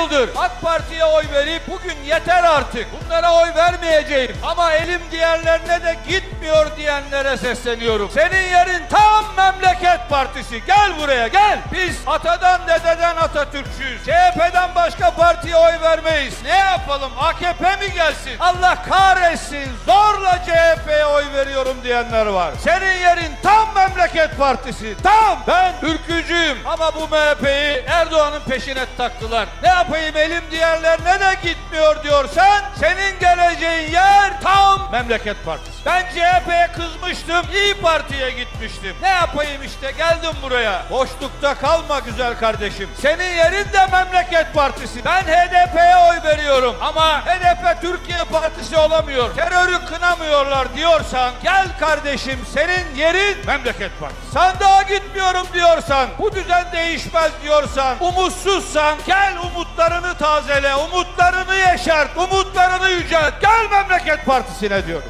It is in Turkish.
yıldır AK Parti'ye oy verip bugün yeter artık. Bunlara oy vermeyeceğim. Ama elim diğerlerine de gitmiyor diyenlere sesleniyorum. Senin yerin tam memleket partisi. Gel buraya gel. Biz atadan dededen Atatürkçüyüz. CHP'den başka partiye oy vermeyiz. Ne yapalım? AKP mi gelsin? Allah kahretsin. Zorla CHP'ye oy veriyorum diyenler var. Senin yerin tam memleket partisi. Tam. Ben ülkücüyüm. Ama bu MHP'yi Erdoğan'ın peşine taktılar. Ne yapayım elim diğerlerine de gitmiyor diyorsan senin geleceğin yer tam memleket partisi. Ben CHP'ye kızmıştım. İyi Parti'ye gitmiştim. Ne yapayım işte geldim buraya. Boşlukta kalma güzel kardeşim. Senin yerin de memleket partisi. Ben HDP'ye oy veriyorum. Ama HDP Türkiye Partisi olamıyor. Terörü kınamıyorlar diyorsan gel kardeşim senin yerin memleket partisi. Sandığa gitmiyorum diyorsan, bu düzen değişmez diyorsan, umutsuzsan gel umutlarını tazele, umutlarını yeşert, umutlarını yücelt. Gel memleket partisine diyorum.